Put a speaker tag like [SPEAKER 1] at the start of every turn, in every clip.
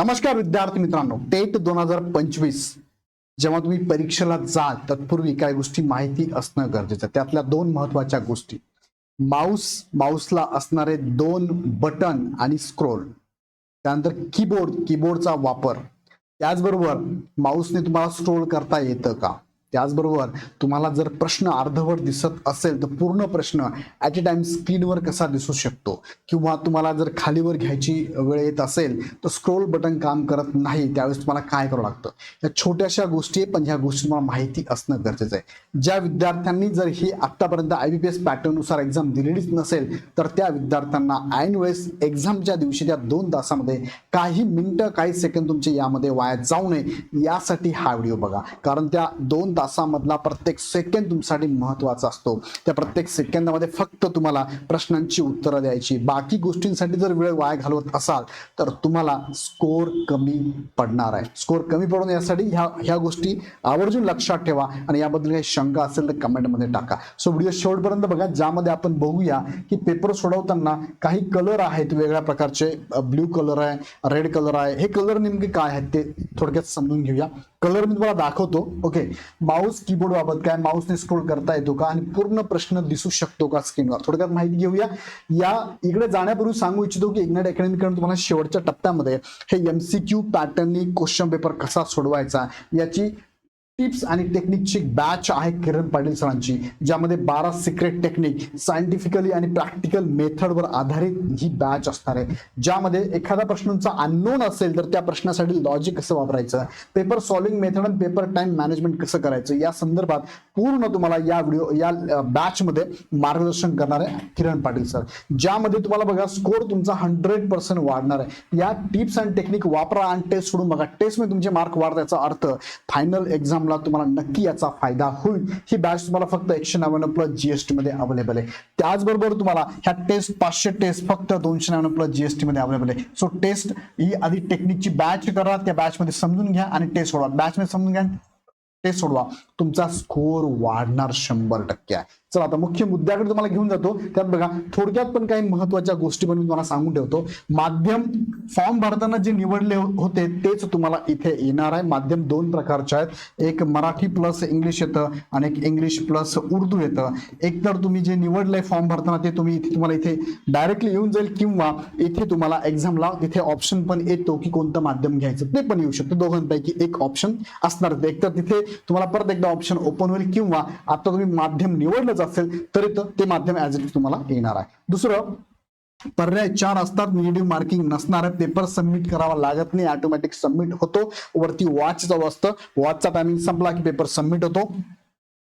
[SPEAKER 1] नमस्कार विद्यार्थी मित्रांनो टेट दोन हजार पंचवीस. जेव्हा तुम्ही परीक्षेला जाल तत्पूर्वी काही गोष्टी माहिती असणं गरजेचं आहे. त्यातल्या दोन महत्त्वाच्या गोष्टी. माऊस माऊसला असणारे दोन बटन आणि स्क्रोल. त्यानंतर कीबोर्ड कीबोर्डचा वापर. त्याचबरोबर माऊसने तुम्हाला स्क्रोल करता येतं का? त्याचबरोबर तुम्हाला जर प्रश्न अर्धवट दिसत असेल तर पूर्ण प्रश्न ॲट ए टाइम स्क्रीनवर कसा दिसू शकतो? किंवा तुम्हाला जर खालीवर घ्यायची वेळ येत असेल तर स्क्रोल बटन काम करत नाही त्यावेळेस तुम्हाला काय करावं लागतं? या छोट्याशा गोष्टी पण ह्या गोष्टी तुम्हाला माहिती असणं गरजेचं आहे. ज्या विद्यार्थ्यांनी जर ही आत्तापर्यंत आय बी पी एस पॅटर्ननुसार एक्झाम दिलेलीच नसेल तर त्या विद्यार्थ्यांना ऐन वेळेस एक्झामच्या दिवशी त्या दोन तासामध्ये काही मिनटं काही सेकंद तुमचे यामध्ये वाया जाऊ नये. यासाठी हा व्हिडिओ बघा. कारण त्या दोन तासामधला प्रत्येक सेकंद तुमच्यासाठी महत्त्वाचा असतो. त्या प्रत्येक सेकंदामध्ये फक्त तुम्हाला प्रश्नांची उत्तरं द्यायची. बाकी गोष्टींसाठी जर वेळ वाया घालवत असाल तर तुम्हाला स्कोर कमी पडणार आहे. स्कोर कमी पडून यासाठी ह्या ह्या गोष्टी आवर्जून लक्षात ठेवा आणि याबद्दल काही शंका असेल तर कमेंटमध्ये टाका. सो व्हिडिओ शेवटपर्यंत बघा ज्यामध्ये आपण बघूया की पेपर सोडवताना काही कलर आहेत वेगळ्या प्रकारचे. ब्ल्यू कलर आहे रेड कलर आहे. हे कलर नेमके काय आहेत ते थोडक्यात समजून घेऊया. कलर मी तुम्हाला दाखवतो. ओके माऊस कीबोर्ड बाबत काय? माऊसने स्क्रोल करता येतो का? आणि पूर्ण प्रश्न दिसू शकतो का स्क्रीनवर थोडक्यात माहिती घेऊया. या इकडे जाण्यापूर्वी सांगू इच्छितो की इग्नाइट अकॅडमीकडून तुम्हाला शेवटच्या टप्प्यामध्ये हे एमसीक्यू पॅटर्ननी क्वेश्चन पेपर कसा सोडवायचा? याची टिप्स आणि टेक्निकची बॅच आहे किरण पाटील सरांची ज्यामध्ये बारा सिक्रेट टेक्निक सायंटिफिकली आणि प्रॅक्टिकल मेथडवर आधारित ही बॅच असणार आहे. ज्यामध्ये एखादा प्रश्नांचा अननोन असेल तर त्या प्रश्नासाठी लॉजिक कसं वापरायचं? पेपर सॉल्विंग मेथड आणि पेपर टाइम मॅनेजमेंट कसं करायचं? या संदर्भात पूर्ण तुम्हाला या व्हिडिओ या बॅचमध्ये मार्गदर्शन करणार आहे किरण पाटील सर. ज्यामध्ये तुम्हाला बघा स्कोर तुमचा हंड्रेड पर्सेंट वाढणार आहे. या टिप्स आणि टेक्निक वापरा आणि टेस्ट सोडून बघा. टेस्टमध्ये तुमचे मार्क वाढ त्याचा अर्थ फायनल एक्झाम फॉर्मला तुम्हाला नक्की याचा फायदा होईल. ही बॅच तुम्हाला फक्त एकशे नव्याण्णव प्लस जीएसटी मध्ये अवेलेबल आहे. त्याचबरोबर तुम्हाला ह्या टेस्ट पाचशे टेस्ट फक्त दोनशे नव्याण्णव प्लस जीएसटी मध्ये अवेलेबल आहे. सो टेस्ट ही आधी टेक्निकची बॅच करा त्या बॅच मध्ये समजून घ्या आणि टेस्ट सोडवा. बॅच मध्ये समजून घ्या टेस्ट सोडवा. तुमचा स्कोर वाढणार शंभर टक्के आहे. चला आता मुख्य मुद्द्याकडे तुम्हाला घेऊन जातो. त्यात बघा थोडक्यात पण काही महत्त्वाच्या गोष्टी पण मी तुम्हाला सांगून ठेवतो. माध्यम फॉर्म भरताना जे निवडले हो- होते तेच तुम्हाला इथे येणार आहे. माध्यम दोन प्रकारचे आहेत. एक मराठी प्लस इंग्लिश येतं आणि एक इंग्लिश प्लस उर्दू येतं. एक तर तुम्ही जे निवडलंय फॉर्म भरताना ते तुम्ही इथे तुम्हाला इथे डायरेक्टली येऊन जाईल किंवा इथे तुम्हाला एक्झामला तिथे ऑप्शन पण येतो की कोणतं माध्यम घ्यायचं ते पण येऊ शकतं. दोघांपैकी एक ऑप्शन असणार आहे. एक तर तिथे तुम्हाला परत एकदा ऑप्शन ओपन होईल किंवा आता तुम्ही माध्यम निवडलं गरज असेल तरी तर ते माध्यम ऍज इट तुम्हाला येणार आहे. दुसरं पर्याय चार असतात निगेटिव्ह मार्किंग नसणार पेपर सबमिट करावा लागत नाही ऑटोमॅटिक सबमिट होतो वरती वॉच जाऊ असतं वॉचचा टायमिंग संपला की पेपर सबमिट होतो.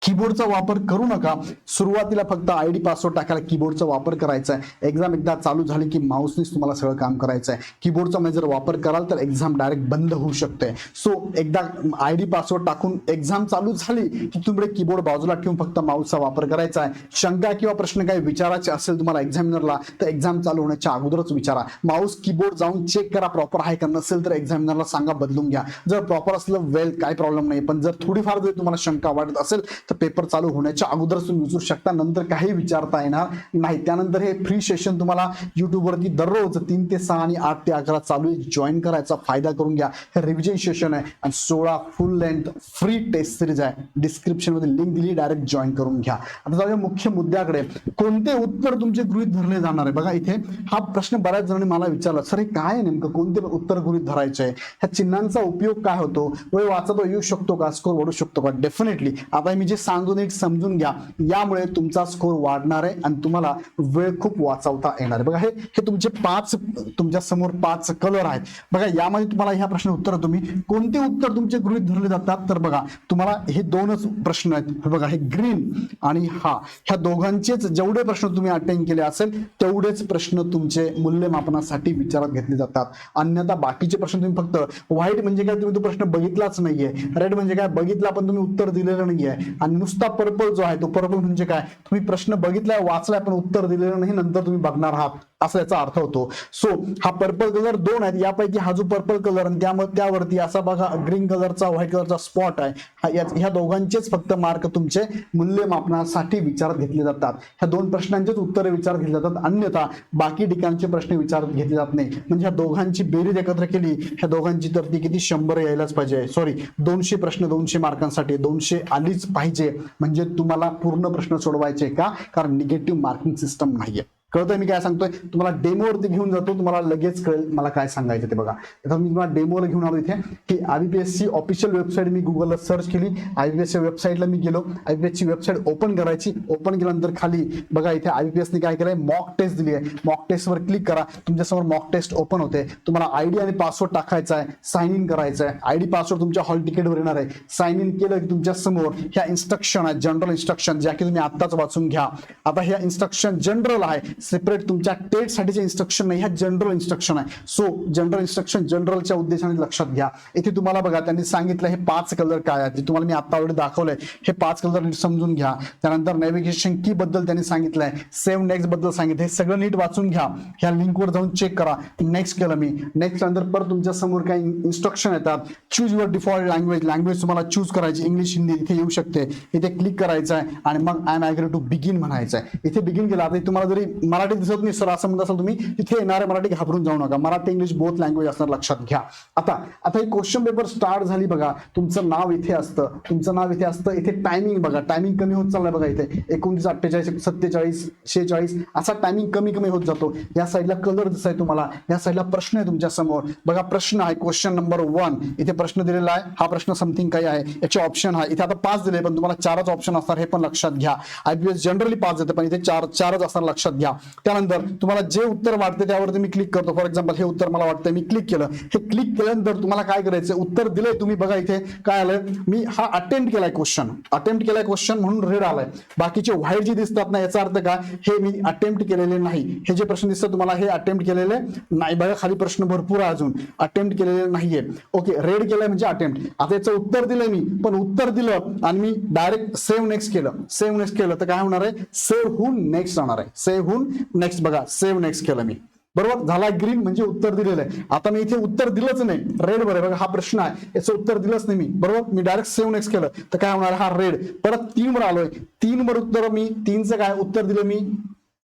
[SPEAKER 1] कीबोर्डचा वापर करू नका. सुरुवातीला फक्त आय डी पासवर्ड टाकायला कीबोर्डचा वापर करायचा आहे. एक्झाम एकदा चालू झाली की माऊसनेच तुम्हाला सगळं काम करायचं आहे. कीबोर्डचा जर वापर कराल तर एक्झाम डायरेक्ट बंद होऊ शकते. सो एकदा आय डी पासवर्ड टाकून एक्झाम चालू झाली की तुम्ही कीबोर्ड बाजूला ठेवून फक्त माऊसचा वापर करायचा आहे. शंका किंवा प्रश्न काही विचारायचे असेल तुम्हाला एक्झामिनरला तर एक्झाम चालू होण्याच्या अगोदरच विचारा. माऊस कीबोर्ड जाऊन चेक करा प्रॉपर आहे का नसेल तर एक्झामिनरला सांगा बदलून घ्या. जर प्रॉपर असलं वेल काय प्रॉब्लेम नाही पण जर थोडीफार जर तुम्हाला शंका वाटत असेल तर पेपर चालू होण्याच्या अगोदरच तुम्ही विचारू शकता. नंतर काही विचारता येणार नाही. त्यानंतर हे फ्री सेशन तुम्हाला युट्यूबवरती दररोज तीन ते सहा आणि आठ ते अकरा चालू आहे. जॉईन करायचा फायदा करून घ्या. हे रिव्हिजन सेशन आहे आणि सोळा full length free test series आहे. डिस्क्रिप्शनमध्ये लिंक दिली डायरेक्ट जॉईन करून घ्या. आता जाऊया मुख्य मुद्द्याकडे. कोणते उत्तर तुमचे गृहित धरले जाणार आहे? बघा इथे हा प्रश्न बऱ्याच जणांनी मला विचारला. सर हे काय नेमकं? कोणते उत्तर गृहित धरायचे आहे? ह्या चिन्हांचा उपयोग काय होतो? वेळ वाचता येऊ शकतो का? स्कोर वाढू शकतो का? डेफिनेटली आता मी जे सांगून नीट समजून घ्या. यामुळे तुमचा स्कोर वाढणार आहे आणि तुम्हाला वेळ खूप वाचवता येणार आहे. बघा हे हे तुमचे पाच तुमच्यासमोर पाच कलर आहेत. बघा यामध्ये तुम्हाला ह्या प्रश्न उत्तर तुम्ही कोणते उत्तर तुमचे गृहित धरले जातात? तर बघा तुम्हाला हे दोनच प्रश्न आहेत. बघा हे ग्रीन आणि हा. ह्या दोघांचेच जेवढे प्रश्न तुम्ही अटेंड केले असेल तेवढेच प्रश्न तुमचे मूल्यमापनासाठी विचारात घेतले जातात. अन्यथा बाकीचे प्रश्न तुम्ही फक्त व्हाईट म्हणजे काय तुम्ही तो प्रश्न बघितलाच नाहीये. रेड म्हणजे काय बघितला पण तुम्ही उत्तर दिलेलं नाहीये. आणि नुसता पर्पल जो आहे तो पर्पल म्हणजे काय? तुम्ही प्रश्न बघितलाय वाचलाय पण उत्तर दिलेलं नाही नंतर तुम्ही बघणार आहात. असा याचा अर्थ होतो. सो हा पर्पल कलर दोन आहेत. यापैकी हा जो पर्पल कलर आणि त्यामध्ये त्यावरती असा बघा ग्रीन कलरचा व्हाईट कलरचा स्पॉट आहे. या- ह्या दोघांचेच फक्त मार्क तुमचे मूल्यमापनासाठी विचारात घेतले जातात. ह्या दोन प्रश्नांचेच उत्तरे विचारात घेतली जातात. अन्यथा बाकी ठिकाणचे प्रश्न विचारात घेतले जात नाही. म्हणजे ह्या दोघांची बेरीज एकत्र केली ह्या दोघांची तर ती किती? शंभर यायलाच पाहिजे. सॉरी दोनशे प्रश्न दोनशे मार्कांसाठी दोनशे आलीच पाहिजे. म्हणजे तुम्हाला पूर्ण प्रश्न सोडवायचे का? कारण निगेटिव्ह मार्किंग सिस्टम नाहीये. कळतंय मी काय सांगतोय? तुम्हाला डेमोवरती घेऊन जातो तुम्हाला लगेच कळेल मला काय सांगायचं ते बघा. आता मी तुम्हाला डेमोला घेऊन आलो इथे की आयबीपीएससी ऑफिशियल वेबसाईट मी गुगलला सर्च केली. आयबीपीएसच्या वेबसाईटला मी गेलो. आयबीपीएस ची वेबसाईट ओपन करायची. ओपन केल्यानंतर खाली बघा इथे आयबीपीएसने काय केलंय? मॉक टेस्ट दिली आहे. मॉक टेस्टवर क्लिक करा. तुमच्यासमोर मॉक टेस्ट ओपन होते. तुम्हाला आयडी आणि पासवर्ड टाकायचा आहे. साइन इन करायचं आहे. आयडी पासवर्ड तुमच्या हॉल तिकीटवर येणार आहे. साइन इन केलं की तुमच्यासमोर ह्या इन्स्ट्रक्शन आहेत. जनरल इन्स्ट्रक्शन ज्या की तुम्ही आत्ताच वाचून घ्या. आता ह्या इन्स्ट्रक्शन जनरल आहे. सेपरेट तुमच्या टेटसाठीचे इन्स्ट्रक्शन नाही ह्या जनरल इन्स्ट्रक्शन आहे. सो जनरल इन्स्ट्रक्शन जनरलच्या उद्देशाने लक्षात घ्या. इथे तुम्हाला बघा त्यांनी सांगितलं हे पाच कलर काय आहेत जे तुम्हाला मी आता ऑलरेडी दाखवलंय हे पाच कलर नीट समजून घ्या. त्यानंतर नेव्हिगेशन की बद्दल त्यांनी सांगितलंय सेव्ह नेक्स्टबद्दल सांगितलं हे सगळं नीट वाचून घ्या. ह्या लिंकवर जाऊन चेक करा. नेक्स्ट केलं मी. नेक्स्ट नंतर परत तुमच्यासमोर काही इन्स्ट्रक्शन येतात. Choose your default language language तुम्हाला चूज करायची. इंग्लिश हिंदी इथे येऊ शकते. इथे क्लिक करायचं आहे आणि मग I am agree to begin म्हणायचं आहे इथे बिगिन केलं. आता तुम्हाला जरी मराठी दिसत नाही सर असं म्हणत असाल तुम्ही तिथे येणारे मराठी घाबरून जाऊ नका. मराठी इंग्लिश बोथ लँग्वेज असणार लक्षात घ्या. आता आता ही क्वेश्चन पेपर स्टार्ट झाली बघा. तुमचं नाव इथे असतं. तुमचं नाव इथे असतं. इथे टायमिंग बघा. टायमिंग कमी होत चाललाय बघा इथे. एकोणतीस अठ्ठेचाळीस सत्तेचाळीस शेहेचाळीस असा टायमिंग कमी कमी होत जातो. या साईडला कलर दिसाय तुम्हाला. या साईडला प्रश्न आहे तुमच्यासमोर. बघा प्रश्न आहे. क्वेश्चन नंबर वन इथे प्रश्न दिलेला आहे. हा प्रश्न समथिंग काही आहे. याचे ऑप्शन आहे. इथे आता पाच दिले पण तुम्हाला चारच ऑप्शन असणार हे पण लक्षात घ्या. आयपीएस जनरली पाच देते पण इथे चार चारच असणार लक्षात घ्या. त्यानंतर तुम्हाला जे उत्तर वाटते त्यावरती मी क्लिक करतो. फॉर एक्झाम्पल हे उत्तर मला वाटतं मी क्लिक केलं. हे क्लिक केल्यानंतर तुम्हाला काय करायचं उत्तर दिलंय तुम्ही बघा इथे काय आलंय? मी हा अटेम्प्ट केलाय क्वेश्चन अटेम्प्ट केलाय क्वेश्चन म्हणून रेड आलाय. बाकीचे व्हाईट जे दिसतात ना याचा अर्थ काय? हे मी अटेम्प्ट केलेले नाही. हे जे प्रश्न दिसतात तुम्हाला हे अटेम्प्ट केलेले नाही. बघा खाली प्रश्न भरपूर आहे अजून. अटेम्प्ट केलेले नाहीये. ओके रेड केलाय म्हणजे अटेम्प्ट आता याचं उत्तर दिलंय मी पण उत्तर दिलं आणि मी डायरेक्ट सेव्ह नेक्स्ट केलं. सेव्ह नेक्स्ट केलं तर काय होणार आहे? सेव्ह होऊन नेक्स्ट जाणार आहे. सेव्ह होऊन नेक्स्ट बघा सेव्ह नेक्स्ट केलं मी. बरोबर? झाला ग्रीन म्हणजे उत्तर दिलेलं आहे. आता मी इथे उत्तर दिलंच नाही. रेड बरं बघा हा प्रश्न आहे. याचं उत्तर दिलंच नाही मी. बरोबर? मी डायरेक्ट सेव्ह नेक्स्ट केलं. तर काय होणार? हा रेड परत तीन वर आलोय. तीन वर उत्तर मी तीनचं काय? उत्तर दिलं मी.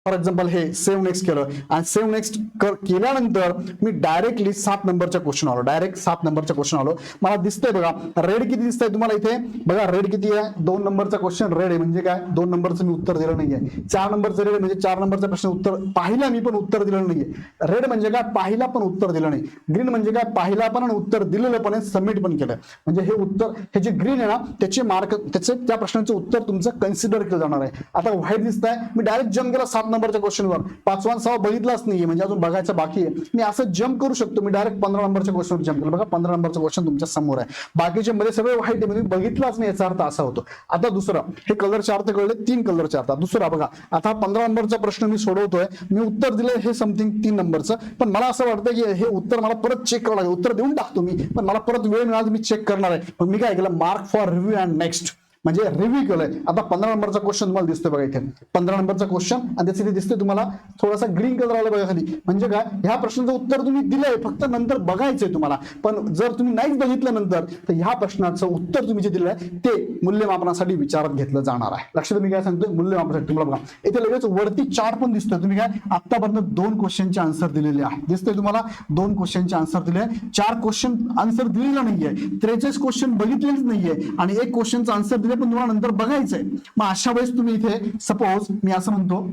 [SPEAKER 1] फॉर एक्झाम्पल हे सेव्ह नेक्स्ट केलं. आणि सेव्ह नेक्स्ट केल्यानंतर मी डायरेक्टली सात नंबरच्या क्वेश्चन आलो. डायरेक्ट सात नंबरच्या क्वेश्चन आलो. मला दिसतंय बघा रेड किती दिसतंय तुम्हाला इथे? बघा रेड किती आहे? दोन नंबरचा क्वेश्चन रेड आहे. म्हणजे काय? दोन नंबरचं मी उत्तर दिलं नाहीये. चार नंबरचं रेड म्हणजे चार नंबरचा प्रश्न उत्तर पाहिला मी पण उत्तर दिलं नाहीये. रेड म्हणजे काय? पाहिला पण उत्तर दिलं नाही. ग्रीन म्हणजे काय? पाहिला पण आणि उत्तर दिलेलं पण सबमिट पण केलं. म्हणजे हे उत्तर हे जे ग्रीन आहे ना त्याचे मार्क त्याचे त्या प्रश्नाचं उत्तर तुमचं कन्सिडर केलं जाणार आहे. आता व्हाईट दिसत आहे मी डायरेक्ट जम केला सात नंबरच्या क्वेश्चनवर पाचवा सहा बघितलाच नाहीये म्हणजे अजून बघायचं बाकी आहे. मी असं जम्प करू शकतो मी डायरेक्ट पंधरा नंबरच्या क्वेश्चनवर जम्प केलं. बघा पंधरा नंबरचं क्वेश्चन तुमच्यासमोर आहे. बाकीचे मध्ये सगळे वाईट आहे म्हणजे बघितलाच नाही याचा अर्थ असा होतो. आता दुसरं हे कलरचे अर्थ कळले तीन कलरचे अर्थ. दुसरा बघा आता पंधरा नंबरचा प्रश्न मी सोडवतोय. मी उत्तर दिलंय हे समथिंग तीन नंबरचं. पण मला असं वाटतं की हे उत्तर मला परत चेक करावं लागेल. उत्तर देऊन टाकतो मी पण मला परत वेळ मिळाला मी चेक करणार आहे. मग मी काय केलं? Mark for review and next म्हणजे रिव्ह्यू केलंय आता पंधरा नंबरचा क्वेश्चन तुम्हाला दिसतोय बघा इथे. पंधरा नंबरचा क्वेश्चन आणि त्याचं इथे दिसतोय तुम्हाला थोडासा ग्रीन कलर आला बघा खाली. म्हणजे काय? ह्या प्रश्नाचं उत्तर तुम्ही दिलंय फक्त नंतर बघायचंय तुम्हाला. पण जर तुम्ही नाहीच बघितलं नंतर तर ह्या प्रश्नाचं उत्तर तुम्ही जे दिलंय ते मूल्यमापनासाठी विचारात घेतलं जाणार आहे. लक्षात मी काय सांगतोय? मूल्यमापनासाठी. तुम्हाला बघा इथे लगेच वरती चार्ट पण दिसतोय. तुम्ही काय? आतापर्यंत दोन क्वेश्चनचे आन्सर दिलेले आहे. दिसतोय तुम्हाला? दोन क्वेश्चनचे आन्सर दिले चार क्वेश्चन आन्सर दिलेला नाहीये. त्रेचाळीस क्वेश्चन बघितलेच नाहीये. आणि एक क्वेश्चनचा आन्सर दिले पण तुम्हाला नंतर बघायचंय. मग अशा वेळेस तुम्ही इथे सपोज मी असं म्हणतो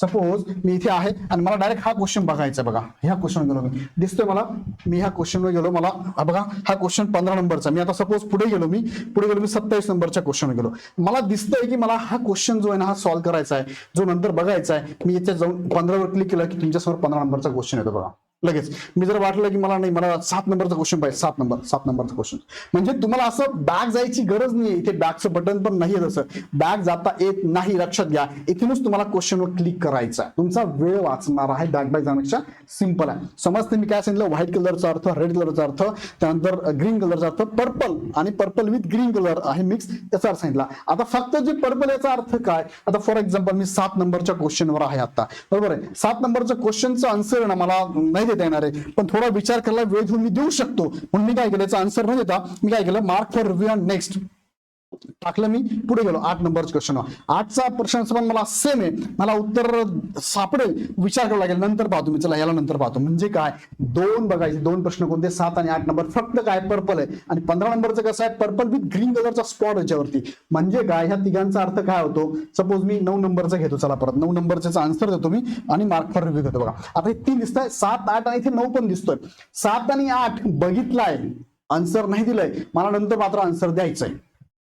[SPEAKER 1] सपोज मी इथे आहे आणि मला डायरेक्ट हा क्वेश्चन बघायचा बघा. ह्या क्वेश्चन गेलो मी दिसतोय मला? मी ह्या क्वेश्चनवर गेलो मला बघा हा क्वेश्चन पंधरा नंबरचा मी आता सपोज पुढे गेलो मी पुढे गेलो मी सत्तावीस नंबरच्या क्वेश्चन गेलो. मला दिसतंय की मला हा क्वेश्चन जो आहे ना हा सॉल्व्ह करायचा आहे जो नंतर बघायचा आहे मी इथे जाऊन पंधरावर क्लिक केलं की तुमच्यासमोर पंधरा नंबरचा क्वेश्चन येतो बघा. लगेच. मी जर वाटलं की मला नाही मला सात नंबरचा क्वेश्चन पाहिजे. सात नंबर सात नंबरचा क्वेश्चन म्हणजे तुम्हाला असं बॅग जायची गरज नाही इथे बॅगचं बटन पण नाही तसं. बॅग जाता येत नाही. लक्षात घ्या. इथूनच तुम्हाला क्वेश्चनवर क्लिक करायचा आहे. तुमचा वेळ वाचणार आहे बॅग बॅग जाण्यापेक्षा सिंपल आहे. समजते मी काय सांगितलं? व्हाईट कलरचा अर्थ रेड कलरचा अर्थ त्यानंतर ग्रीन कलरचा अर्थ पर्पल आणि पर्पल विथ ग्रीन कलर आहे मिक्स त्याचा अर्थ सांगितला. आता फक्त जे पर्पल याचा अर्थ काय? आता फॉर एक्झाम्पल मी सात नंबरच्या क्वेश्चनवर आहे आता. बरोबर आहे? सात नंबरच्या क्वेश्चनचं आन्सर ना मला नाही देता येणार आहे. पण थोडा विचार करायला वेळ घेऊन मी देऊ शकतो. म्हणून मी काय केलं? याचा आन्सर न देता मी काय केलं? Mark for review on next टाकलं मी. पुढे गेलो. आठ नंबर क्वेश्चन आठचा प्रश्न पण मला सेम आहे. मला उत्तर सापडेल. विचार करावा लागेल. नंतर पाहतो मी. चला याला नंतर पाहतो. म्हणजे काय? दोन बघायचे. दोन प्रश्न कोणते? सात आणि आठ नंबर. फक्त काय? पर्पल आहे. आणि पंधरा नंबरचं कसं आहे? पर्पल विथ ग्रीन कलरचा स्पॉट याच्यावरती. म्हणजे काय? ह्या तिघांचा अर्थ काय होतो? सपोज मी नऊ नंबरचा घेतो. चला परत. नऊ नंबरचा आन्सर देतो मी आणि मार्क फॉर रिव्ह्यू घेतो बघा. आता हे तीन दिसत आहे सात आठ आणि इथे नऊ पण दिसतोय. सात आणि आठ बघितलाय. आन्सर नाही दिलंय. मला नंतर मात्र आन्सर द्यायचंय.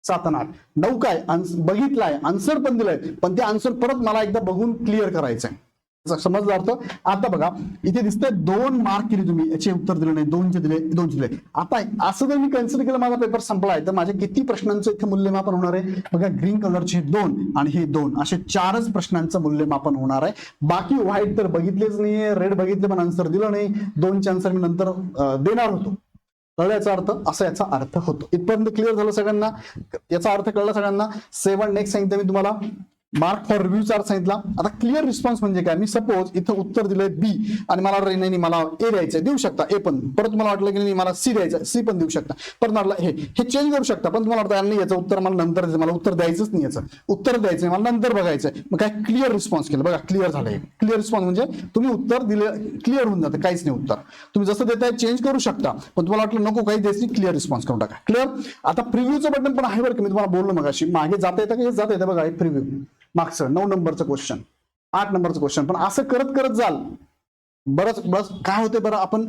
[SPEAKER 1] सात आणि आठ नऊ काय? बघितलाय. आन्सर पण दिलंय. पण ते आन्सर परत मला एकदा बघून क्लिअर करायचंय. समजला अर्थ? आता बघा इथे दिसतंय दोन मार्क केले तुम्ही. याचे उत्तर दिले नाही. दोनचे दिले दोनचे दिले. आता असं जर मी कन्सिडर केलं माझा पेपर संपलाय तर माझ्या किती प्रश्नांचं इथे मूल्यमापन होणार आहे? बघा ग्रीन कलरचे दोन आणि हे दोन. असे चारच प्रश्नांचं मूल्यमापन होणार आहे. बाकी व्हाईट तर बघितलेच नाहीये. रेड बघितले पण आन्सर दिलं नाही. दोनचे आन्सर मी नंतर देणार होतो. याचा अर्थ असा याचा अर्थ होतो. इथपर्यंत क्लिअर झालं सगळ्यांना? याचा अर्थ कळला सगळ्यांना? सेवन नेक्स्ट सांगितलं मी तुम्हाला. मार्क फॉर रिव्ह्यूचा अर्थ सांगितला. आता क्लिअर रिस्पॉन्स म्हणजे काय? मी सपोज इथं उत्तर दिलंय बी आणि मला रे- नाही मला ए द्यायचंय. देऊ शकता ए पण. परत तुम्हाला वाटलं की नाही मला सी द्यायचं सी पण देऊ शकता. परत मला हे हे चेंज करू शकता. पण तुम्हाला वाटतं नाही याचं उत्तर मला नंतर द्यायचं मला उत्तर द्यायचंच नाही याचं. उत्तर द्यायचंय मला नंतर बघायचंय. मग काय क्लिअर रिस्पॉन्स केलं. बघा क्लिअर झालंय. क्लिअर रिस्पॉन्स म्हणजे तुम्ही उत्तर दिले क्लिअर होऊन जातं काहीच नाही उत्तर. तुम्ही जसं देताय चेंज करू शकता. पण तुम्हाला वाटलं नको काही द्यायचं क्लिअर रिस्पॉन्स करून टाका. क्लिअर आता प्रिव्ह्यूचं बटन पण आहे बरं की. मी तुम्हाला बोललो मग अशी मागे जाता येतं का? हे जाता येतं बघा हे प्रिव्ह्यू मागचं नऊ नंबरचं क्वेश्चन आठ नंबरचं क्वेश्चन पण असं करत करत जाल. बरंच बरंच काय होते बरं आपण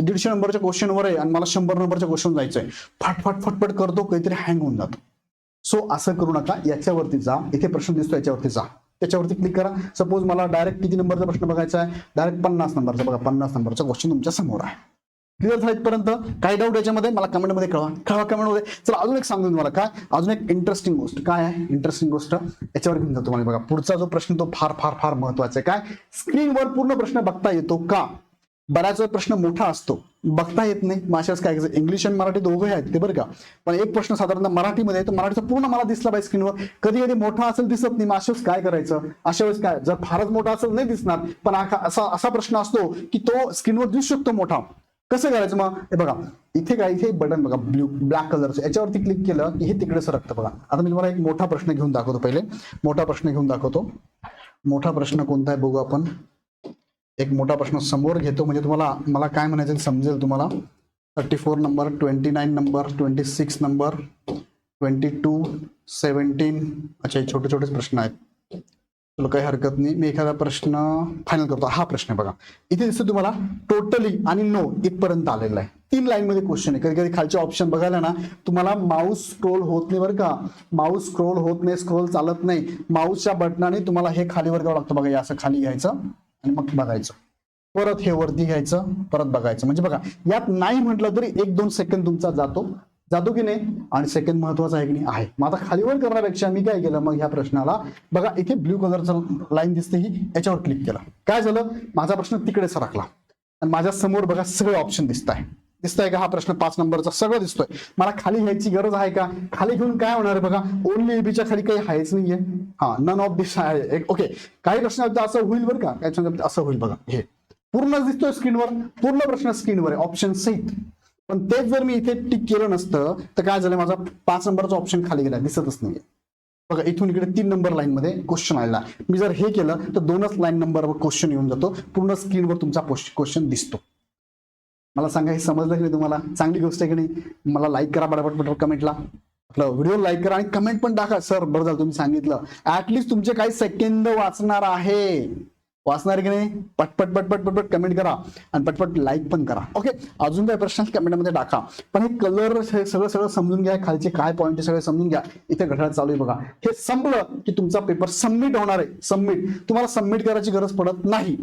[SPEAKER 1] दीडशे नंबरच्या क्वेश्चनवर आहे आणि मला शंभर नंबरच्या क्वेश्चन जायचंय. फटफट फटफट करतो काहीतरी हँग होऊन जातो. सो असं करू नका. याच्यावरती जा. इथे प्रश्न दिसतो याच्यावरती जा. त्याच्यावरती क्लिक करा. सपोज मला डायरेक्ट किती नंबरचा प्रश्न बघायचा आहे? डायरेक्ट पन्नास नंबरचा बघा. पन्नास नंबरचा क्वेश्चन तुमच्यासमोर आहे. क्लिअर झालं इथपर्यंत? काही डाऊट याच्यामध्ये मला कमेंटमध्ये कळवा. कळवा कमेंटमध्ये चला अजून एक सांगतो तुम्हाला. काय? अजून एक इंटरेस्टिंग गोष्ट. काय आहे? इंटरेस्टिंग गोष्ट. याच्यावर घेऊन जातो मला बघा पुढचा जो प्रश्न तो फार फार फार महत्त्वाचा आहे. काय? स्क्रीनवर पूर्ण प्रश्न बघता येतो का? बऱ्याच वेळा प्रश्न मोठा असतो. बघता येत नाही. माशाच काय इंग्लिश आणि मराठी दोघे आहेत ते बरं का? पण एक प्रश्न साधारणतः मराठीमध्ये आहे. तर मराठीचा पूर्ण मला दिसला पाहिजे स्क्रीनवर कधी कधी मोठा असेल दिसत नाही. मग काय करायचं? अशा वेळेस काय? जर फारच मोठा असेल नाही दिसणार. पण असा असा प्रश्न असतो की तो स्क्रीनवर दिसू शकतो मोठा. कसं करायचं मग? हे बघा इथे काय इथे बटन बघा ब्ल्यू ब्लॅक कलरचं याच्यावरती क्लिक केलं की हे तिकडे सरकतं बघा. आता मी तुम्हाला एक मोठा प्रश्न घेऊन दाखवतो पहिले. मोठा प्रश्न घेऊन दाखवतो. मोठा प्रश्न कोणता आहे बघू आपण. एक मोठा प्रश्न समोर घेतो. म्हणजे तुम्हाला मला काय म्हणायचं समजेल तुम्हाला. Thirty four number twenty nine number twenty six number twenty two seventeen अच्छा हे छोटे छोटेच प्रश्न आहेत. तुला काही हरकत नाही. मी एखादा प्रश्न फायनल करतो. हा प्रश्न बघा. इथे दिसतं तुम्हाला टोटली आणि नो इथपर्यंत आलेला आहे. तीन लाईन मध्ये क्वेश्चन आहे. कधी कधी खालचे ऑप्शन बघायला ना तुम्हाला माऊस स्क्रोल होत नाही बरं का. माऊस स्क्रोल होत नाही स्क्रोल चालत नाही. माऊसच्या बटनाने तुम्हाला हे खाली वर घ्यावं लागतं बघा. हे असं खाली घ्यायचं आणि मग बघायचं. परत हे वरती घ्यायचं परत बघायचं. म्हणजे बघा यात नाही म्हटलं तरी एक दोन सेकंद तुमचा जातो. जातो की नाही? आणि सेकंड महत्त्वाचा आहे की नाही? आहे. मग आता खालीवर करण्यापेक्षा मी काय केलं? मग ह्या प्रश्नाला बघा इथे ब्ल्यू कलरचं लाईन दिसते ही. याच्यावर क्लिक केलं. काय झालं? माझा प्रश्न तिकडे सरकला. आणि माझ्यासमोर बघा सगळे ऑप्शन दिसत आहे दिसतंय का? हा प्रश्न पाच नंबरचा सगळं दिसतोय. मला खाली घ्यायची गरज आहे का? खाली घेऊन काय होणार आहे बघा? ओनली एबीच्या खाली काही आहेच नाहीये. हा नन ऑफ दिस ओके काही प्रश्न असं होईल बरं का? काही असं होईल बघा. हे. पूर्ण दिसतोय स्क्रीनवर पूर्ण प्रश्न स्क्रीनवर आहे. ऑप्शन सहित. पण तेच जर मी इथे टिक केलं नसतं तर काय झालं माझा पाच नंबरचा ऑप्शन खाली गेला दिसतच नाहीये. बघा इथून इकडे तीन नंबर लाईन मध्ये क्वेश्चन आलेला. मी जर हे केलं तर दोनच लाईन नंबरवर क्वेश्चन येऊन जातो. पूर्ण स्क्रीनवर तुमचा क्वेश्चन दिसतो. मला सांगा हे समजलं की नाही तुम्हाला? चांगली गोष्ट आहे की नाही? मला लाईक करा पटापट बटाबट कमेंटला आपलं व्हिडिओ लाईक करा आणि कमेंट पण टाका. सर बरं झालं तुम्ही सांगितलं. ऍटलिस्ट तुमचे काही सेकंद वाचणार आहे. वाचणार की नाही? पटपट पटपट पटपट कमेंट करा आणि पटपट लाईक पण करा. ओके अजून काही प्रश्न कमेंटमध्ये टाका. पण हे कलर सगळं सगळं समजून घ्या खालचे काय पॉईंट सगळे समजून घ्या. इथे घड्याळ चालू आहे बघा. हे संपलं की तुमचा पेपर सबमिट होणार आहे. सबमिट तुम्हाला सबमिट करायची गरज पडत नाही.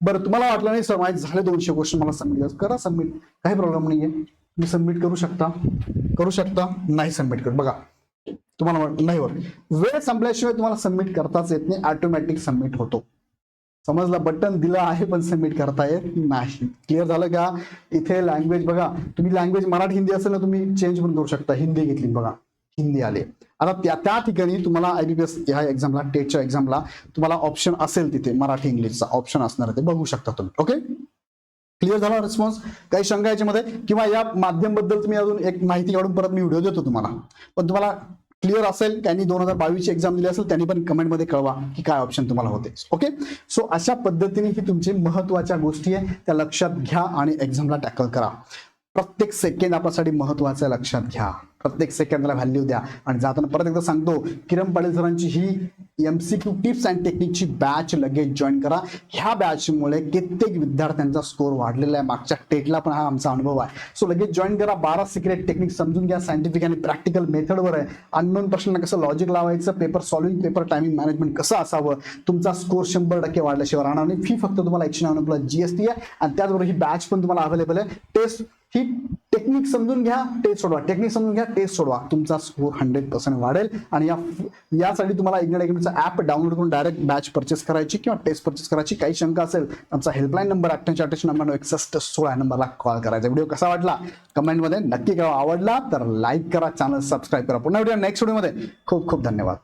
[SPEAKER 1] बरं तुम्हाला वाटलं नाही सर माझे झाले दोनशे क्वेश्चन मला सबमिट करा. सबमिट काही प्रॉब्लेम नाहीये. तुम्ही सबमिट करू शकता. करू शकता. नाही सबमिट करू बघा. तुम्हाला नाही होत. वेळ संपल्याशिवाय तुम्हाला सबमिट करताच येत नाही. ऑटोमॅटिक सबमिट होतो. समजलं बटन दिलं आहे पण सबमिट करता येत नाही. क्लिअर झालं का? इथे लँग्वेज बघा तुम्ही लँग्वेज मराठी हिंदी असेल ना तुम्ही चेंज पण करू शकता. हिंदी घेतली बघा. हिंदी आले. आता त्या त्या ठिकाणी तुम्हाला आयबीपीएस ह्या एक्झामला टेटच्या एक्झामला तुम्हाला ऑप्शन असेल तिथे मराठी इंग्लिशचा ऑप्शन असणार ते बघू शकता तुम्ही. ओके क्लिअर झाला रिस्पॉन्स काही शंका याच्यामध्ये? किंवा या माध्यमबद्दल तुम्ही अजून एक माहिती काढून परत मी व्हिडिओ देतो तुम्हाला. पण तुम्हाला क्लिअर असेल त्यांनी दोन हजार बावीसची एक्झाम दिली असेल त्यांनी पण कमेंटमध्ये कळवा की काय ऑप्शन तुम्हाला होते. ओके सो अशा पद्धतीने ही तुमची महत्त्वाच्या गोष्टी आहे त्या लक्षात घ्या आणि एक्झामला टॅकल करा. प्रत्येक सेकंड आपल्यासाठी महत्वाचं आहे, लक्षात घ्या. प्रत्येक सेकंदाला व्हॅल्यू द्या. आणि जाताना परत एकदा सांगतो किरण पाटील सरांची ही एमसीक्यू टिप्स अँड टेक्निकची बॅच लगेच जॉईन करा. ह्या बॅचमुळे कित्येक विद्यार्थ्यांचा स्कोर वाढलेला आहे. मागच्या टेटला पण हा आमचा अनुभव आहे. सो लगेच जॉईन करा. बारा सिक्रेट टेक्निक समजून घ्या. सायंटिफिक आणि प्रॅक्टिकल मेथडवर आहे. अननोन प्रश्नांना कसं लॉजिक लावायचं? Paper solving paper timing management कसं असावं? तुमचा स्कोर शंभर टक्के वाढल्याशिवाय राहणार नाही. फी फक्त तुम्हाला एकशे नव्याण्णव प्लस जीएसटी आहे. आणि त्याचबरोबर ही बॅच पण तुम्हाला अवेलेबल आहे. टेस्ट ही टेक्निक समजून घ्या. टेस्ट सोडवा. टेक्निक समजून घ्या. टेस्ट सोडवा. तुमचा स्कोर हंड्रेड पर्सेंट वाढेल आणि या यासाठी तुम्हाला इग्नेट अकॅडमीचा ॲप डाउनलोड करून डायरेक्ट बॅच परचेस करायची किंवा टेस्ट परचेस करायची काही शंका असेल आमचा हेल्पलाईन नंबर अठ्ठ्याऐंशी अठ्ठ्याऐंशी नंबर एकसष्ट सोळा नंबरला कॉल करायचा. व्हिडिओ कसा वाटला? कमेंटमध्ये नक्की करा आवडला तर लाईक करा चॅनल सबस्क्राईब करा. पुन्हा व्हिडिओ नेक्स्ट व्हिडिओमध्ये खूप खूप धन्यवाद.